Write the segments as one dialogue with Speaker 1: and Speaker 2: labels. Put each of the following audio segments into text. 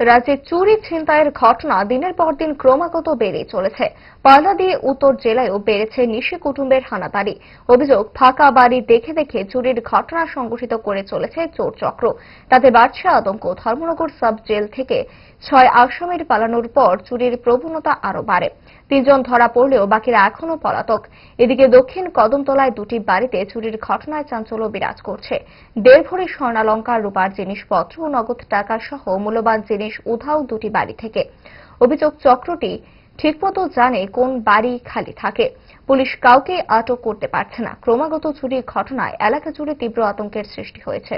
Speaker 1: রাজ্যে চুরি ছিনতাইয়ের ঘটনা দিনের পর দিন ক্রমাগত বেড়েই চলেছে। পাল্লা দিয়ে উত্তর জেলায়ও বেড়েছে নিশি কুটুম্বের হানাদারি। অভিযোগ, ফাঁকা বাড়ি দেখে দেখে চুরির ঘটনা সংঘটিত করে চলেছে চোর চক্র। তাতে বাড়ছে আতঙ্ক। ধর্মনগর সাব জেল থেকে ছয় আসামির পালানোর পর চুরির প্রবণতা আরও বাড়ে। তিনজন ধরা পড়লেও বাকিরা এখনও পলাতক। এদিকে দক্ষিণ কদমতলায় দুটি বাড়িতে চুরির ঘটনায় চাঞ্চল্য বিরাজ করছে। দেড় ভরি স্বর্ণালঙ্কার রূপার জিনিসপত্র, নগদ টাকা সহ মূল্যবান জিনিস উধাও দুটি বাড়ি থেকে। অভিযোগ চক্রটি ঠিকমতো জানে কোন বাড়ি খালি থাকে। পুলিশ কাউকে আটক করতে পারছে না। ক্রমাগত চুরির ঘটনায় এলাকা জুড়ে তীব্র আতঙ্কের সৃষ্টি হয়েছে।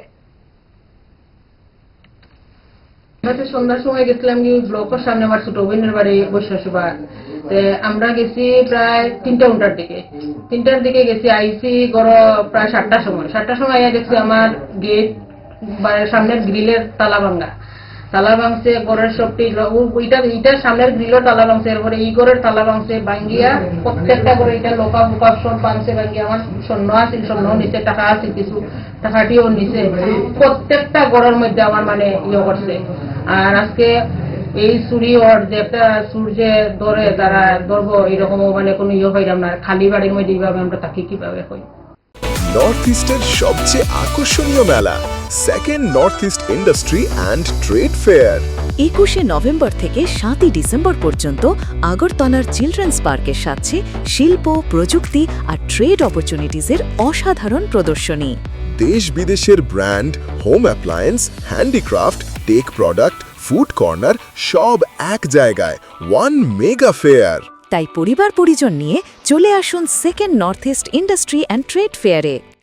Speaker 2: সন্ধ্যার সময় গেছিলাম কি ব্লকের সামনে আমার ছোট বোনের বাড়ি বৈশ্বসভা তে আমরা গেছি প্রায় তিনটা ঘণ্টার দিকে। তিনটার দিকে গেছি আইসি গড় প্রায় সাতটার সময়। সাতটার সময় দেখছি আমার গেট সামনের গ্রিলের তালা ভাঙ্গা তালা ভাঙছে ঘরের সবটি ওইটা এইটার সামনের গ্রিলও তালা ভাঙছে এরপরে এই ঘরের তালা ভাঙছে ভাঙ্গিয়া প্রত্যেকটা করে এটা লোকা ফুকা সব ভাঙছে ভাঙ্গিয়া আমার স্বর্ণ আছিল, স্বর্ণ নিচে টাকা আছে কিছু টাকাটিও নিচে প্রত্যেকটা ঘরের মধ্যে আমার মানে ইয়ে করছে। আর আজকে এই চুরি ওর যে একটা সূর্যে ধরে তারা ধরবো এরকম মানে কোনো ইয়ে হইলাম না। খালি বাড়ির মধ্যে এইভাবে আমরা তাকে কীভাবে হই?
Speaker 3: নর্থ ইস্টের সবচেয়ে আকর্ষণীয় মেলা second north east industry and trade fair
Speaker 4: একুশে নভেম্বর থেকে সাতই ডিসেম্বর পর্যন্ত আগরতলার চিলড্রেন্স পার্কের সাথে শিল্প প্রযুক্তি আর ট্রেড অপরচুনিটিজের অসাধারণ প্রদর্শনী।
Speaker 3: দেশ বিদেশের brand home appliance handicraft tech product food corner সব এক জায়গায় ওয়ান মেগা ফেয়ার
Speaker 4: তাই পরিবার পরিজন নিয়ে চলে আসুন second north east industry and trade ফেয়ারে